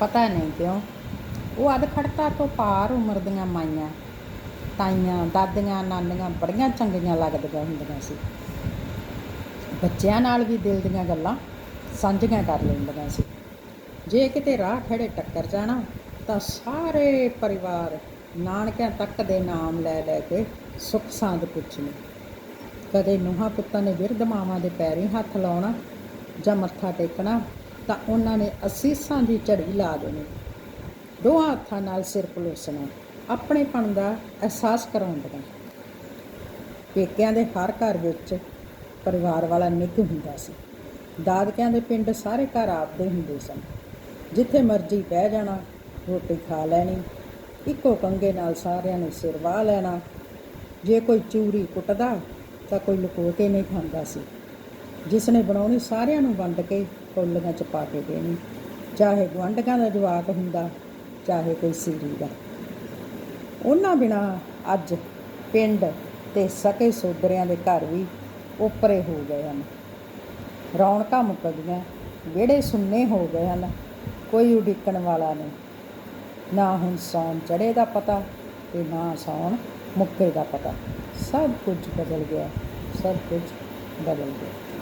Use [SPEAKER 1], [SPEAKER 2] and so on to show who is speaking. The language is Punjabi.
[SPEAKER 1] ਪਤਾ ਨਹੀਂ ਕਿਉਂ। ਉਹ ਅਧਖੜਤਾ ਤੋਂ ਪਾਰ ਉਮਰ ਦੀਆਂ ਮਾਈਆਂ, ਤਾਈਆਂ, ਦਾਦੀਆਂ, ਨਾਨੀਆਂ ਬੜੀਆਂ ਚੰਗੀਆਂ ਲੱਗਦੀਆਂ ਹੁੰਦੀਆਂ ਸੀ। ਬੱਚਿਆਂ ਨਾਲ ਵੀ ਦਿਲ ਦੀਆਂ ਗੱਲਾਂ ਸਾਂਝੀਆਂ ਕਰ ਲੈਂਦੀਆਂ ਸੀ। ਜੇ ਕਿਤੇ ਰਾਹ ਖੜੇ ਟੱਕਰ ਜਾਣਾ, ਤਾਂ ਸਾਰੇ ਪਰਿਵਾਰ ਨਾਨਕਿਆਂ ਤੱਕ ਦੇ ਨਾਮ ਲੈ ਲੈ ਕੇ ਸੁੱਖ ਸਾਂਦ ਪੁੱਛਣੀ। ਕਦੇ ਨੂਹਾਂ ਪੁੱਤਾਂ ਨੇ ਵਿਰਧ ਮਾਵਾਂ ਦੇ ਪੈਰੀਂ ਹੱਥ ਲਾਉਣਾ ਜਾਂ ਮੱਥਾ ਟੇਕਣਾ ਤਾਂ ਉਹਨਾਂ ਨੇ ਅਸੀਸਾਂ ਦੀ ਝੜੀ ਲਾ ਦੇਣੀ। ਦੋਹਾਂ ਹੱਥਾਂ ਨਾਲ ਸਿਰ ਪਲੋਸਣਾ, ਆਪਣੇਪਣ ਦਾ ਅਹਿਸਾਸ ਕਰਾਉਂਦੀਆਂ ਪੇਕਿਆਂ ਦੇ ਹਰ ਘਰ ਵਿੱਚ ਪਰਿਵਾਰ ਵਾਲਾ ਨਿੱਘ ਹੁੰਦਾ ਸੀ। ਦਾਦਕਿਆਂ ਦੇ ਪਿੰਡ ਸਾਰੇ ਘਰ ਆਪਦੇ ਹੁੰਦੇ ਸਨ। ਜਿੱਥੇ ਮਰਜ਼ੀ ਬਹਿ ਜਾਣਾ, ਰੋਟੀ ਖਾ ਲੈਣੀ, ਇੱਕੋ ਕੰਗੇ ਨਾਲ ਸਾਰਿਆਂ ਨੂੰ ਸਿਰ ਵਾਹ ਲੈਣਾ। ਜੇ ਕੋਈ ਚੂਰੀ ਕੁੱਟਦਾ, ਤਾਂ ਕੋਈ ਲੁਕੋ ਕੇ ਨਹੀਂ ਖਾਂਦਾ ਸੀ। ਜਿਸ ਨੇ ਬਣਾਉਣੀ ਸਾਰਿਆਂ ਨੂੰ ਵੰਡ ਕੇ ਕੌਲੀਆਂ ਚ ਪਾ ਕੇ ਦੇਣੀ। ਚਾਹੇ ਗੁਆਂਢੀਆਂ ਦਾ ਜਵਾਕ ਹੁੰਦਾ, ਚਾਹੇ ਕੋਈ ਸੀਰੀ ਦਾ। ਉਹਨਾਂ ਬਿਨਾ ਅੱਜ ਪਿੰਡ ਤੇ ਸਕੇ ਸੋਦਰਿਆਂ ਦੇ ਘਰ ਵੀ ਉਪਰੇ ਹੋ ਗਏ ਹਨ। ਰੌਣਕਾਂ ਮੁੱਕ ਗਈਆਂ ਵਿਹੜੇ ਸੁੰਨੇ ਹੋ ਗਏ ਹਨ, ਕੋਈ ਉਡੀਕਣ ਵਾਲਾ ਨਹੀਂ। ਨਾ ਹੁਣ ਸੌਣ ਚੜੇ ਦਾ ਪਤਾ ਤੇ ਨਾ ਸੌਣ ਮੁੱਕੇ ਦਾ ਪਤਾ। ਸਭ ਕੁਝ ਬਦਲ ਗਿਆ, ਸਭ ਕੁਝ ਬਦਲ ਗਿਆ।